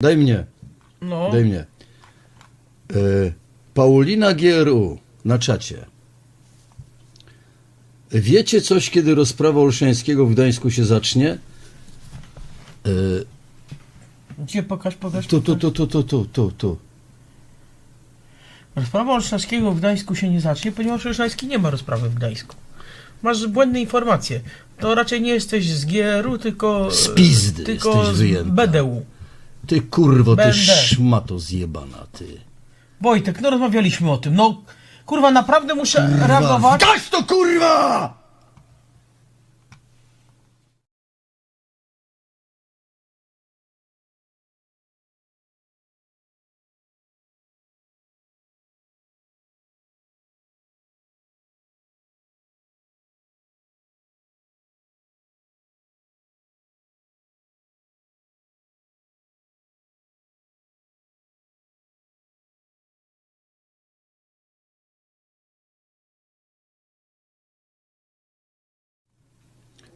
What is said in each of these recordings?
Daj mnie, No, daj mnie. E, Paulina GRU na czacie. Wiecie coś, kiedy rozprawa Olszańskiego w Gdańsku się zacznie? E, gdzie pokaż, pokaż, tu, tu, pokaż. tu, tu, tu, tu, tu, tu. Rozprawa Olszewskiego w Gdańsku się nie zacznie, ponieważ Olszewski nie ma rozprawy w Gdańsku. Masz błędne informacje. To raczej nie jesteś z GR-u, tylko... Z pizdy Tylko jesteś z wyjęta. BDU. Ty kurwo, ty Będę. szmato zjebana, ty. Wojtek, no rozmawialiśmy o tym. No, kurwa, naprawdę muszę reagować. Gaś to kurwa!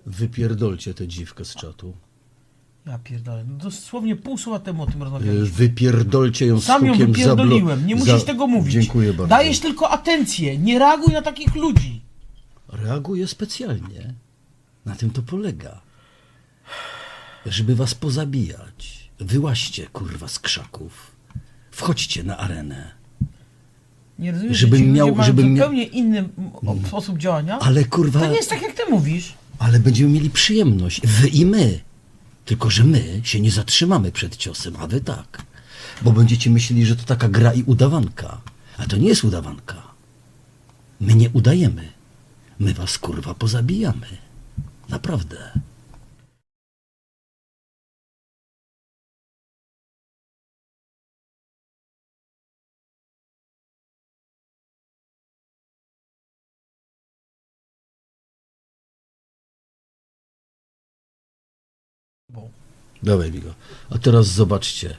Wypierdolcie tę dziwkę z czatu. Ja pierdolę, no dosłownie pół słowa temu o tym rozmawialiśmy. Wypierdolcie ją Sam ją wypierdoliłem, nie musisz za- tego mówić. Dziękuję bardzo. Dajesz tylko atencję, nie reaguj na takich ludzi. Reaguję specjalnie. Na tym to polega. Żeby was pozabijać. Wyłaźcie, kurwa, z krzaków. Wchodźcie na arenę. Nie rozumiesz, Żebym że miał- mają żebym miał- zupełnie inny m- o- sposób działania? Ale kurwa, To nie jest tak, jak ty mówisz. Ale będziemy mieli przyjemność. Wy i my. Tylko, że my się nie zatrzymamy przed ciosem, a wy tak. Bo będziecie myśleli, że to taka gra i udawanka. A to nie jest udawanka. My nie udajemy. My was, kurwa, pozabijamy. Naprawdę. Dawaj, Wigo. A teraz zobaczcie.